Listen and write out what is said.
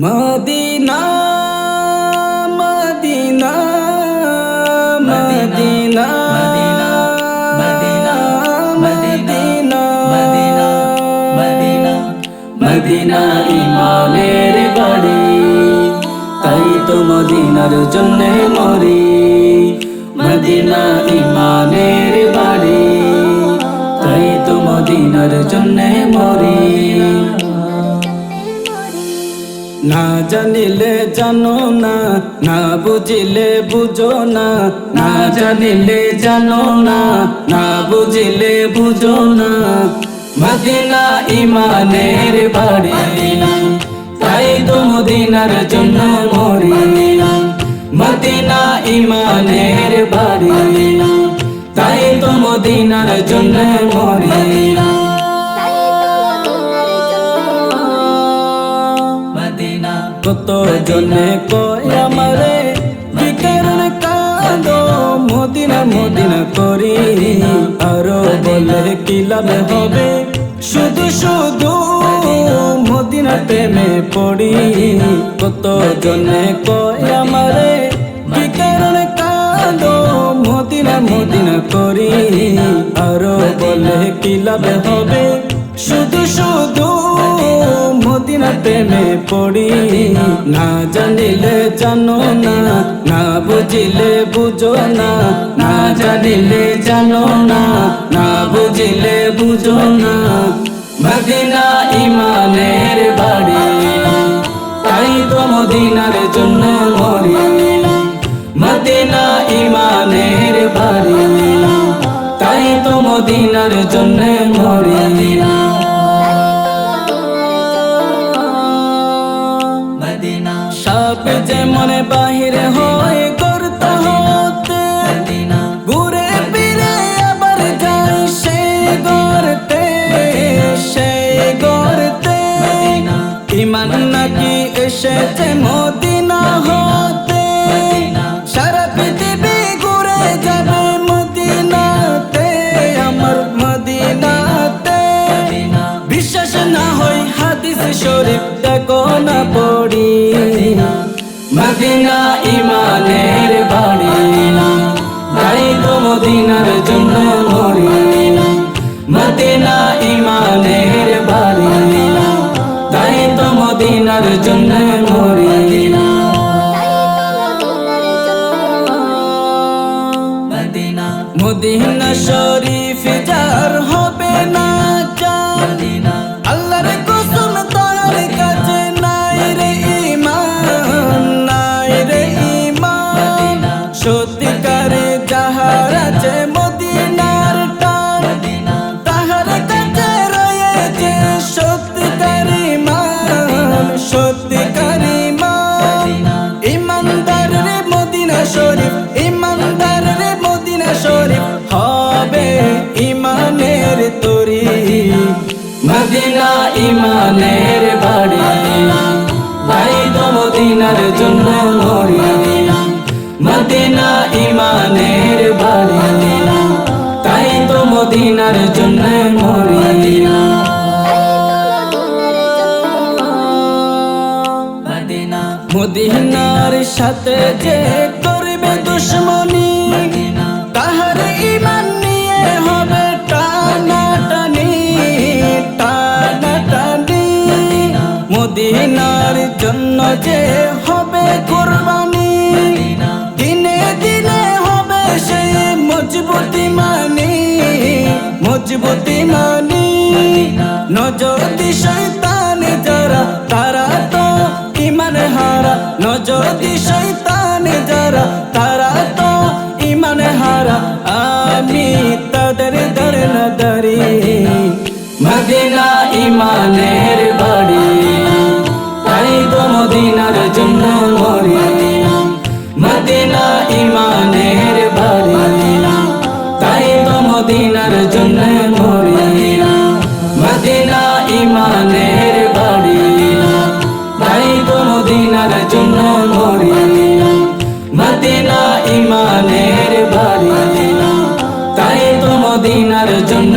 Medina Medina Medina Medina ইমানের বাড়ি। তাই তো মদিনার জন্য মরি। মদিনা ইমানের বাড়ি। তাই তো মদিনার জন্য মরি। না জানিলে জানো না না বুঝিলে বুঝো না। না জানিলে জানো না না বুঝিলে বুঝো না। মদিনা ইমানের বাড়ি তাই তো মদিনার জন্য মরি। মদিনা। ইমানের বাড়ি তাই তো মদিনার জন্য মরি। কত জনে কয় আমারে কি কারণে কাঁদো মদিনা মদিনা করি। আরও বলে কি হবে? শুধু শুধু মদিনা প্রেমে পড়ি। কত জনে কয় আমারে কি কারণে কাঁদো মদিনা মদিনা করি। আরও বলে কি লাভ শুধু মদিনা প্রেমে পড়ি। না জানিলে জানো না না বুঝিলে বুঝো না। না জানিলে জানো না না বুঝিলে বুঝো না। মদিনা ইমানের বাড়ি, তাই তো মদিনার জন্য মরি। মদিনা ইমানের বাড়ি, তাই তো মদিনার জন্য মরি। যেমন বাহিরে হয় করতে হতে। ঘুরে ফিরে আবার যায় সে গড়তে সে গড়তে। ইমান নাকি এসেছে মদিনা হতে। সারা পৃথিবী ঘুরে যাবে মদিনাতে, আমার মদিনাতে। বিশ্বাস না হয় হাদিস শরীফ দেখো না মদিনা ইমানের বাড়ি তাই তো মদিনার জন্য মদিনা ইমানের বাড়ি তাই তো মদিনার জন্য মদিনা মদিনা শরীফ যার ইমানের বাড়ি। তো মদিনার জন্য মরি মদিনা ইমানের বাড়ি। তাই তো মদিনার জন্য মরি। মদিনার সাথে যে করবে কোরবানি দিনে দিনে হবে সে মজবুতি মানি মজবুতি মানি। নজরতি শৈতান যারা don't know.